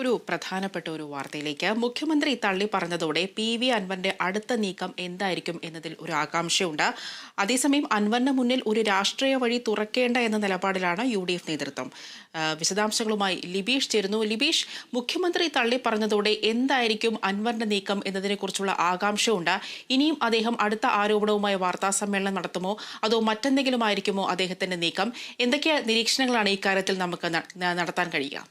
ഒരു പ്രധാനപ്പെട്ട ഒരു വാർത്തയിലേക്ക്. മുഖ്യമന്ത്രി തള്ളി പറഞ്ഞതോടെ പി വി അൻവറിന്റെ അടുത്ത നീക്കം എന്തായിരിക്കും എന്നതിൽ ഒരു ആകാംക്ഷയുണ്ട്. അതേസമയം അൻവറിന് മുന്നിൽ ഒരു രാഷ്ട്രീയ വഴി തുറക്കേണ്ട എന്ന നിലപാടിലാണ് യു ഡി എഫ് നേതൃത്വം. വിശദാംശങ്ങളുമായി ലിബീഷ് ചേരുന്നു. ലിബീഷ് മുഖ്യമന്ത്രി തള്ളി പറഞ്ഞതോടെ എന്തായിരിക്കും അൻവറിന്റെ നീക്കം എന്നതിനെക്കുറിച്ചുള്ള ആകാംക്ഷയുണ്ട്. ഇനിയും അദ്ദേഹം അടുത്ത ആരോപണവുമായി വാർത്താ സമ്മേളനം നടത്തുമോ? അതോ മറ്റെന്തെങ്കിലും ആയിരിക്കുമോ അദ്ദേഹത്തിന്റെ നീക്കം? എന്തൊക്കെ നിരീക്ഷണങ്ങളാണ് ഇക്കാര്യത്തിൽ നമുക്ക് നടത്താൻ കഴിയുക?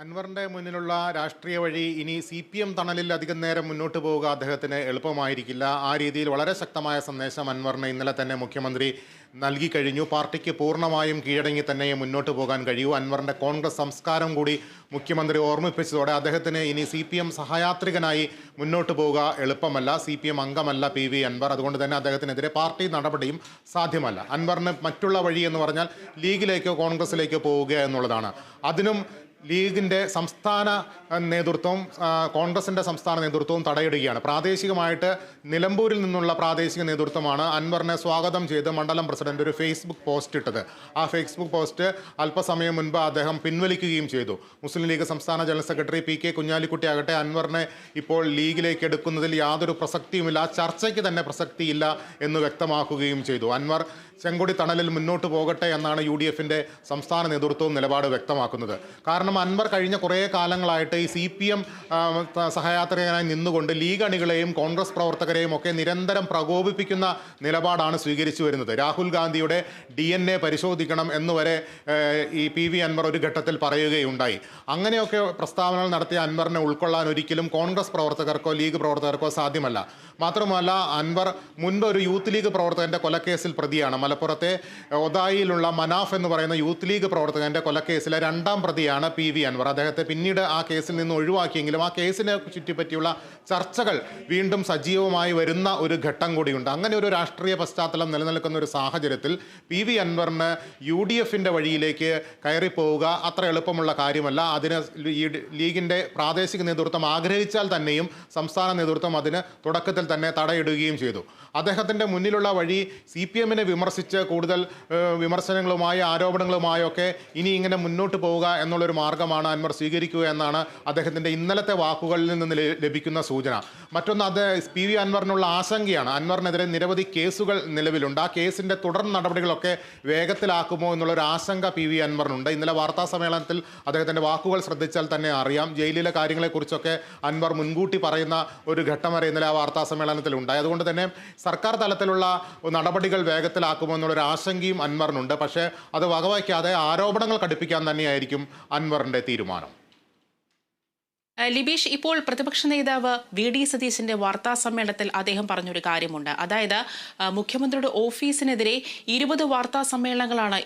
അൻവറിന്റെ മുന്നിലുള്ള രാഷ്ട്രീയ വഴി ഇനി സി പി എം തണലിൽ അധികം നേരം മുന്നോട്ട് പോവുക അദ്ദേഹത്തിന് എളുപ്പമായിരിക്കില്ല. ആ രീതിയിൽ വളരെ ശക്തമായ സന്ദേശം അൻവറിന് ഇന്നലെ തന്നെ മുഖ്യമന്ത്രി നൽകി കഴിഞ്ഞു. പാർട്ടിക്ക് പൂർണമായും കീഴടങ്ങി തന്നെ മുന്നോട്ട് പോകാൻ കഴിയൂ. അൻവറിന്റെ കോൺഗ്രസ് സംസ്കാരം കൂടി മുഖ്യമന്ത്രി ഓർമ്മിപ്പിച്ചതോടെ അദ്ദേഹത്തിന് ഇനി സി പി എം സഹയാത്രികനായി മുന്നോട്ട് പോവുക എളുപ്പമല്ല. സി പി എം അംഗമല്ല പി വി അൻവർ. അതുകൊണ്ട് തന്നെ അദ്ദേഹത്തിനെതിരെ പാർട്ടി നടപടിയും സാധ്യമല്ല. അൻവറിന് മറ്റുള്ള വഴി എന്ന് പറഞ്ഞാൽ ലീഗിലേക്കോ കോൺഗ്രസിലേക്കോ പോവുക എന്നുള്ളതാണ്. അതിനും ലീഗിന്റെ സംസ്ഥാന നേതൃത്വം കോൺഗ്രസിന്റെ സംസ്ഥാന നേതൃത്വവും തടയിടുകയാണ്. പ്രാദേശികമായിട്ട് നിലമ്പൂരിൽ നിന്നുള്ള പ്രാദേശിക നേതൃത്വമാണ് അൻവറിനെ സ്വാഗതം ചെയ്ത് മണ്ഡലം പ്രസിഡന്റ് ഒരു ഫേസ്ബുക്ക് പോസ്റ്റ് ഇട്ടത്. ആ ഫേസ്ബുക്ക് പോസ്റ്റ് അല്പസമയം മുൻപ് അദ്ദേഹം പിൻവലിക്കുകയും ചെയ്തു. മുസ്ലിം ലീഗ് സംസ്ഥാന general secretary P K Kunhalikutty ആകട്ടെ അൻവറിനെ ഇപ്പോൾ ലീഗിലേക്ക് എടുക്കുന്നതിൽ യാതൊരു പ്രസക്തിയുമില്ല ചർച്ചയ്ക്ക് തന്നെ പ്രസക്തിയില്ല എന്ന് വ്യക്തമാക്കുകയും ചെയ്തു. അൻവർ ചെങ്കൊടി തണലിൽ മുന്നോട്ട് പോകട്ടെ എന്നാണ് യു സംസ്ഥാന നേതൃത്വവും നിലപാട് വ്യക്തമാക്കുന്നത്. കാരണം അൻവർ കഴിഞ്ഞ കുറേ കാലങ്ങളായിട്ട് ഈ സി പി എം സഹയാത്രികനായി നിന്നുകൊണ്ട് ലീഗ് അണികളെയും കോൺഗ്രസ് പ്രവർത്തകരെയും ഒക്കെ നിരന്തരം പ്രകോപിപ്പിക്കുന്ന നിലപാടാണ് സ്വീകരിച്ചു വരുന്നത്. രാഹുൽ ഗാന്ധിയുടെ ഡി എൻ എ പരിശോധിക്കണം എന്നുവരെ ഈ പി വി അൻവർ ഒരു ഘട്ടത്തിൽ പറയുകയുണ്ടായി. അങ്ങനെയൊക്കെ പ്രസ്താവനകൾ നടത്തിയ അൻവറിനെ ഉൾക്കൊള്ളാൻ ഒരിക്കലും കോൺഗ്രസ് പ്രവർത്തകർക്കോ ലീഗ് പ്രവർത്തകർക്കോ സാധ്യമല്ല. മാത്രമല്ല അൻവർ മുൻപ് ഒരു യൂത്ത് ലീഗ് പ്രവർത്തകന്റെ കൊലക്കേസിൽ പ്രതിയാണ്. മലപ്പുറത്തെ ഒതായിലുള്ള മനാഫ് എന്ന് പറയുന്ന യൂത്ത് ലീഗ് പ്രവർത്തകന്റെ കൊലക്കേസിലെ രണ്ടാം പ്രതിയാണ് പി വി അൻവർ അദ്ദേഹത്തെ പിന്നീട് ആ കേസിൽ നിന്ന് ഒഴിവാക്കിയെങ്കിലും ആ കേസിനെ ചുറ്റിപ്പറ്റിയുള്ള ചർച്ചകൾ വീണ്ടും സജീവമായി വരുന്ന ഒരു ഘട്ടം കൂടിയുണ്ട്. അങ്ങനെ ഒരു രാഷ്ട്രീയ പശ്ചാത്തലം നിലനിൽക്കുന്ന ഒരു സാഹചര്യത്തിൽ പി വി അൻവറിന് യു ഡി എഫിന്റെ വഴിയിലേക്ക് കയറിപ്പോവുക അത്ര എളുപ്പമുള്ള കാര്യമല്ല. അതിന് ലീഗിന്റെ പ്രാദേശിക നേതൃത്വം ആഗ്രഹിച്ചാൽ തന്നെയും സംസ്ഥാന നേതൃത്വം അതിന് തുടക്കത്തിൽ തന്നെ തടയിടുകയും ചെയ്തു. അദ്ദേഹത്തിന്റെ മുന്നിലുള്ള വഴി സി പി എമ്മിനെ വിമർശിച്ച് കൂടുതൽ വിമർശനങ്ങളുമായി ആരോപണങ്ങളുമായൊക്കെ ഇനി ഇങ്ങനെ മുന്നോട്ട് പോവുക എന്നുള്ളൊരു മാർഗമാണ് അൻവർ സ്വീകരിക്കുക എന്നാണ് അദ്ദേഹത്തിന്റെ ഇന്നലത്തെ വാക്കുകളിൽ നിന്ന് ലഭിക്കുന്ന സൂചന. മറ്റൊന്ന് അത് പി വി അൻവറിനുള്ള ആശങ്കയാണ്. അൻവറിനെതിരെ നിരവധി കേസുകൾ നിലവിലുണ്ട്. ആ കേസിന്റെ തുടർ നടപടികളൊക്കെ വേഗത്തിലാക്കുമോ എന്നുള്ളൊരു ആശങ്ക പി വി അൻവറിനുണ്ട്. ഇന്നലെ വാർത്താ സമ്മേളനത്തിൽ അദ്ദേഹത്തിന്റെ വാക്കുകൾ ശ്രദ്ധിച്ചാൽ തന്നെ അറിയാം. ജയിലിലെ കാര്യങ്ങളെക്കുറിച്ചൊക്കെ അൻവർ മുൻകൂട്ടി പറയുന്ന ഒരു ഘട്ടം വരെ ഇന്നലെ ആ വാർത്താ സമ്മേളനത്തിൽ ഉണ്ടായി അതുകൊണ്ട് തന്നെ സർക്കാർ തലത്തിലുള്ള നടപടികൾ വേഗത്തിലാക്കുമോ എന്നുള്ളൊരു ആശങ്കയും അൻവറിനുണ്ട്. പക്ഷേ അത് വകവയ്ക്കാതെ ആരോപണങ്ങൾ കടുപ്പിക്കാൻ തന്നെയായിരിക്കും അൻവറിന്റെ തീരുമാനം. ലിബീഷ് ഇപ്പോൾ പ്രതിപക്ഷ നേതാവ് വി ഡി സതീശന്റെ വാർത്താ സമ്മേളനത്തിൽ അദ്ദേഹം പറഞ്ഞൊരു കാര്യമുണ്ട്. അതായത് മുഖ്യമന്ത്രിയുടെ ഓഫീസിനെതിരെ ഇരുപത് വാർത്താ സമ്മേളനങ്ങളാണ്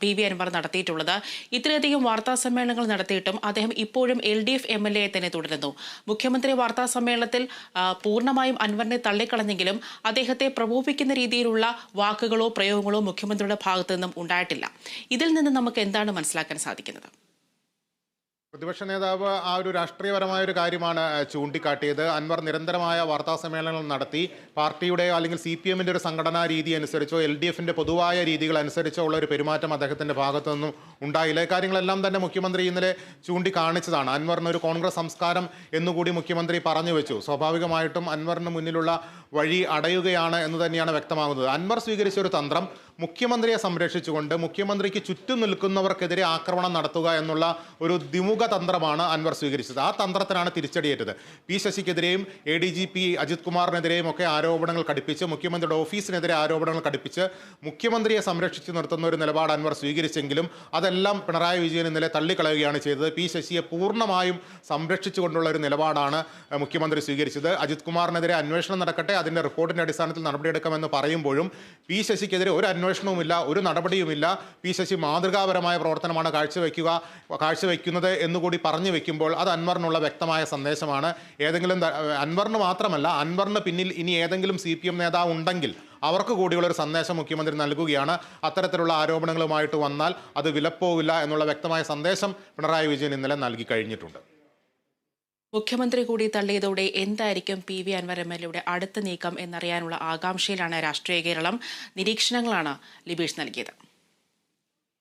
പി വി അൻവർ നടത്തിയിട്ടുള്ളത്. ഇത്രയധികം വാർത്താ സമ്മേളനങ്ങൾ നടത്തിയിട്ടും അദ്ദേഹം ഇപ്പോഴും L D F M L A തന്നെ തുടരുന്നു. മുഖ്യമന്ത്രി വാർത്താ സമ്മേളനത്തിൽ പൂർണമായും അൻവറിനെ തള്ളിക്കളഞ്ഞെങ്കിലും അദ്ദേഹത്തെ പ്രകോപിക്കുന്ന രീതിയിലുള്ള വാക്കുകളോ പ്രയോഗങ്ങളോ മുഖ്യമന്ത്രിയുടെ ഭാഗത്തു നിന്നും ഉണ്ടായിട്ടില്ല. ഇതിൽ നിന്ന് നമുക്ക് എന്താണ് മനസ്സിലാക്കാൻ സാധിക്കുന്നത്? പ്രതിപക്ഷ നേതാവ് ആ ഒരു രാഷ്ട്രീയപരമായ ഒരു കാര്യമാണ് ചൂണ്ടിക്കാട്ടിയത്. അൻവർ നിരന്തരമായ വാർത്താ സമ്മേളനങ്ങൾ നടത്തി. പാർട്ടിയുടെ അല്ലെങ്കിൽ സി പി എമ്മിന്റെ ഒരു സംഘടനാ രീതി അനുസരിച്ചോ എൽ ഡി എഫിന്റെ പൊതുവായ രീതികൾ അനുസരിച്ചോ ഉള്ള ഒരു പെരുമാറ്റം അദ്ദേഹത്തിന്റെ ഭാഗത്തു നിന്നും ഉണ്ടായില്ല. കാര്യങ്ങളെല്ലാം തന്നെ മുഖ്യമന്ത്രി ഇന്നലെ ചൂണ്ടിക്കാണിച്ചതാണ്. അൻവറിന് ഒരു കോൺഗ്രസ് സംസ്കാരം എന്നുകൂടി മുഖ്യമന്ത്രി പറഞ്ഞു വെച്ചു. സ്വാഭാവികമായിട്ടും അൻവറിന് മുന്നിലുള്ള വഴി അടയുകയാണ് എന്ന് തന്നെയാണ് വ്യക്തമാകുന്നത്. അൻവർ സ്വീകരിച്ച ഒരു തന്ത്രം മുഖ്യമന്ത്രിയെ സംരക്ഷിച്ചുകൊണ്ട് മുഖ്യമന്ത്രിക്ക് ചുറ്റും നിൽക്കുന്നവർക്കെതിരെ ആക്രമണം നടത്തുക എന്നുള്ള ഒരു ദ്വിമുഖ തന്ത്രമാണ് അൻവർ സ്വീകരിച്ചത്. ആ തന്ത്രത്തിനാണ് തിരിച്ചടിയേറ്റത്. P ശശിക്കെതിരെയും A D G P Ajith കുമാറിനെതിരെയും ഒക്കെ ആരോപണങ്ങൾ കടുപ്പിച്ച് മുഖ്യമന്ത്രിയുടെ ഓഫീസിനെതിരെ ആരോപണങ്ങൾ കടുപ്പിച്ച് മുഖ്യമന്ത്രിയെ സംരക്ഷിച്ചു നിർത്തുന്ന ഒരു നിലപാട് അൻവർ സ്വീകരിച്ചെങ്കിലും അതെല്ലാം പിണറായി വിജയൻ ഇന്നലെ തള്ളിക്കളയുകയാണ് ചെയ്തത്. പി ശശിയെ പൂർണമായും സംരക്ഷിച്ചുകൊണ്ടുള്ള ഒരു നിലപാടാണ് മുഖ്യമന്ത്രി സ്വീകരിച്ചത്. അജിത് കുമാറിനെതിരെ അന്വേഷണം നടക്കട്ടെ അതിന്റെ റിപ്പോർട്ടിന്റെ അടിസ്ഥാനത്തിൽ നടപടിയെടുക്കാമെന്ന് പറയുമ്പോഴും പി ശശിക്കെതിരെ ഒരു അന്വേഷണവുമില്ല ഒരു നടപടിയുമില്ല. പി ശശി മാതൃകാപരമായ പ്രവർത്തനമാണ് കാഴ്ചവെക്കുക കാഴ്ചവെക്കുന്നത് എന്നുകൂടി പറഞ്ഞു വെക്കുമ്പോൾ അത് അൻവറിനുള്ള വ്യക്തമായ സന്ദേശമാണ്. ഏതെങ്കിലും അൻവറിന് മാത്രമല്ല അൻവറിന് പിന്നിൽ ഇനി ഏതെങ്കിലും സി പി എം നേതാവ് ഉണ്ടെങ്കിൽ അവർക്ക് കൂടിയുള്ള ഒരു സന്ദേശം മുഖ്യമന്ത്രി നൽകുകയാണ്. അത്തരത്തിലുള്ള ആരോപണങ്ങളുമായിട്ട് വന്നാൽ അത് വിലപ്പോവില്ല എന്നുള്ള വ്യക്തമായ സന്ദേശം പിണറായി വിജയൻ ഇന്നലെ നൽകി കഴിഞ്ഞിട്ടുണ്ട്. മുഖ്യമന്ത്രി കൂടി തള്ളിയതോടെ എന്തായിരിക്കും P V Anvar M L അടുത്ത നീക്കം എന്നറിയാനുള്ള ആകാംക്ഷയിലാണ് രാഷ്ട്രീയ കേരളം. നിരീക്ഷണങ്ങളാണ് ലിബീഷ് നൽകിയത്.